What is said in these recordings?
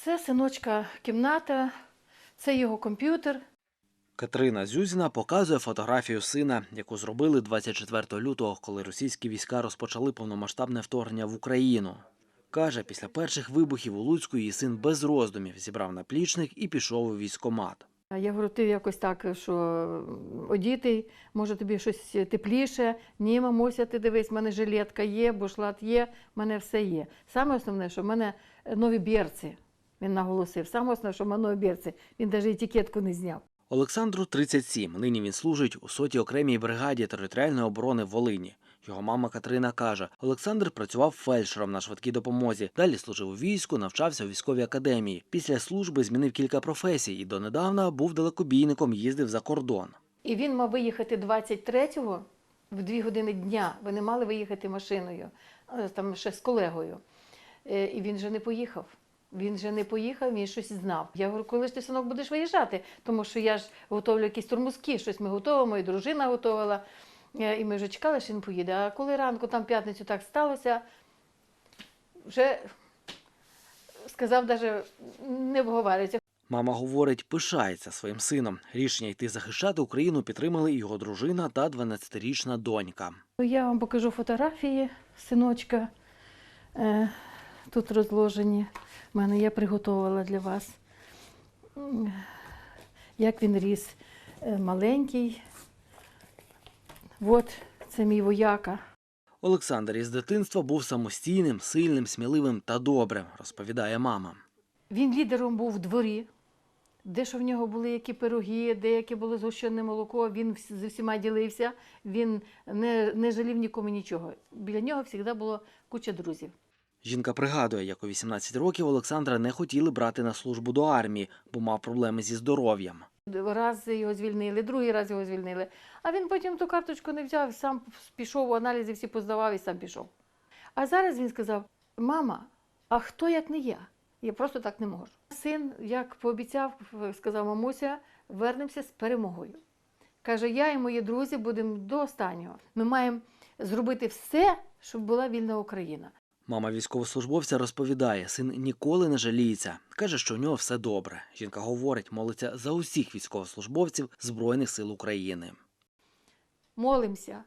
Це синочка кімната, це його комп'ютер. Катерина Зюзіна показує фотографію сина, яку зробили 24 лютого, коли російські війська розпочали повномасштабне вторгнення в Україну. Каже, після перших вибухів у Луцьку її син без роздумів зібрав наплічник і пішов у військкомат. Я говорю, ти якось так, що одітий, може тобі щось тепліше. Ні, мамуся, ти дивись, в мене жилетка є, бушлат є, в мене все є. Саме основне, що в мене нові берці. Він наголосив. Саме основне, що нові. Він навіть етикетку не зняв. Олександру 37. Нині він служить у сотій окремій бригаді територіальної оборони в Волині. Його мама Катерина каже, Олександр працював фельдшером на швидкій допомозі. Далі служив у війську, навчався у військовій академії. Після служби змінив кілька професій і донедавна був далекобійником, їздив за кордон. І він мав виїхати 23-го в 2 години дня. Вони мали виїхати машиною, е, там ще з колегою. Е, І він же не поїхав. Він же не поїхав, він щось знав. Я говорю, коли ж ти синок будеш виїжджати? Тому що я ж готовлю якісь тормозки, щось ми готуємо, і дружина готувала. Е, І ми вже чекали, що він поїде. А коли ранку там п'ятницю так сталося, вже сказав, навіть не обговорюється. Мама говорить, пишається своїм сином. Рішення йти захищати Україну підтримали його дружина та 12-річна донька. Я вам покажу фотографії синочка. Тут розложені. У мене я приготувала для вас. Як він ріс Е, маленький. От це мій вояка. Олександр із дитинства був самостійним, сильним, сміливим та добрим, розповідає мама. Він лідером був в дворі, де що в нього були які пироги, деяке було згущене молоко, він з усіма ділився, він не, не жалів нікому нічого. Біля нього завжди було куча друзів. Жінка пригадує, як у 18 років Олександра не хотіли брати на службу до армії, бо мав проблеми зі здоров'ям. Раз його звільнили, другий раз його звільнили. А він потім ту карточку не взяв, сам пішов, аналізи всі поздавав і сам пішов. А зараз він сказав: мама, а хто як не я? Я просто так не можу. Син, як пообіцяв, сказав мамуся, вернемося з перемогою. Каже, я і мої друзі будемо до останнього. Ми маємо зробити все, щоб була вільна Україна. Мама військовослужбовця розповідає, син ніколи не жаліється. Каже, що у нього все добре. Жінка говорить, молиться за усіх військовослужбовців Збройних сил України. молимося.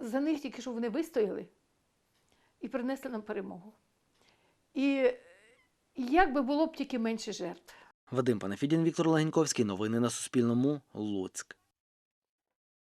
За них тільки, щоб вони вистояли і принесли нам перемогу. І як би було б тільки менше жертв. Вадим Панафідін, Віктор Лагеньковський. Новини на Суспільному. Луцьк.